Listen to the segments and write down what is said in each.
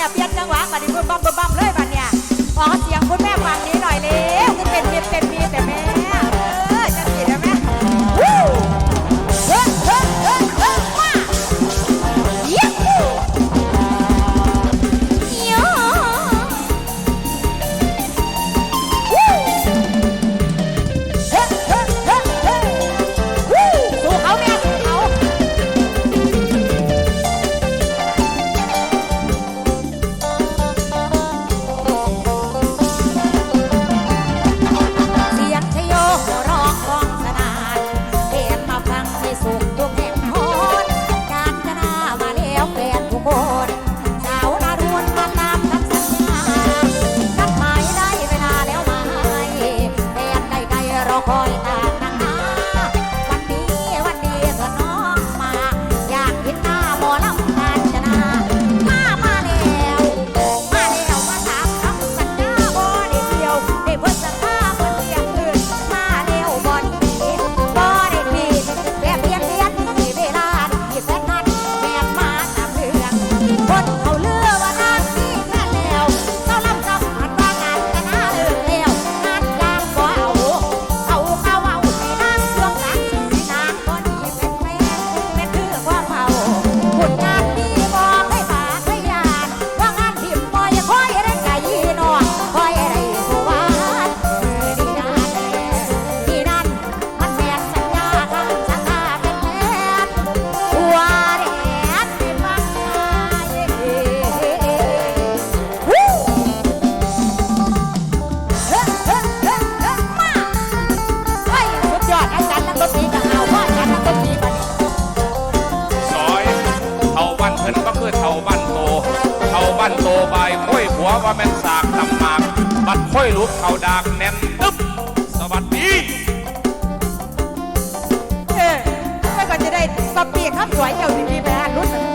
เนี่ยเปลี่ยกจังหวะบัดนี้บึ้มบั้มบึ้มบั้มเลยบัด สากตำหมาก บัดค่อยลุกเข่าดากแน่นตึ๊บสวัสดี เออแล้วก็จะได้ปะเปียกครับสวยเจ้าดีๆไปหารุ่น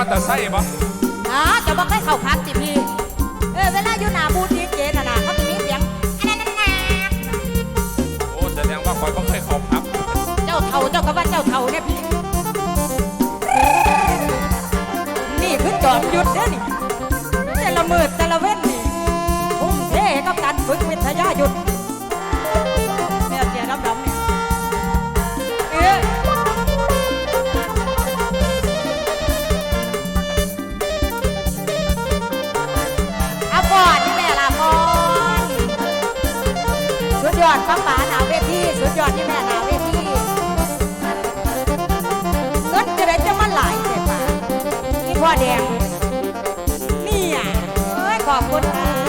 อแต่ร์ไซค์บ่อ๋อแต่ว่าเคยเข้าพักสิพี่ เออเวลาอยู่หน้าบูธดีเจน่ะนะเขาจะมีเสียงอันนั้นน่ะโอ้แสดงว่าคอยบ่เคยเขาพับเจ้าเท่าเจ้าก็ว่าเจ้าเท่าเนี่ยพี่ นี่คือจอมยุดเด้อนี่แต่ละมืดแต่ละเว้นนี่ทุ่มเทกับการฝึกวิทยายุทธ ยอดที่แม่นาเวทีเงินจะได้จะมาหลายเสียป่ะนี่พ่อแดงนี่อะเอ้ยขอบคุณค่ะ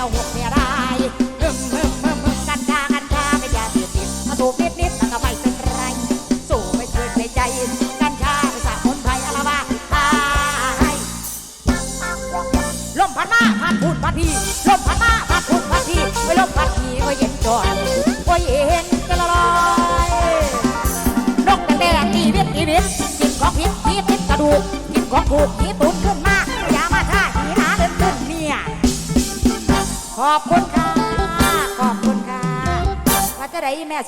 ยวหกเมียได้เพิ่มเพิ่มเพิ่มกัญชากัญชาเป็นยาเสพติดมาสูบนิดนิดแล้วก็ไม่เป็นไร สูบไม่เคยในใจ กัญชาเป็สาคนไทยอาละลมพัดมาพัดพูดพัดพีลมพัดมาพัดพูดพัดพีไม่ลมพัดพีก็เย็นจอยก็เย็นจะละลอยนกแดงๆมีเม็ดมีเม็ดกินของพิษมีพิษกระดูกกินของถูกมีตุน ขอบคุณค่ะ ขอบคุณค่ะว่าจะได้แม่สิ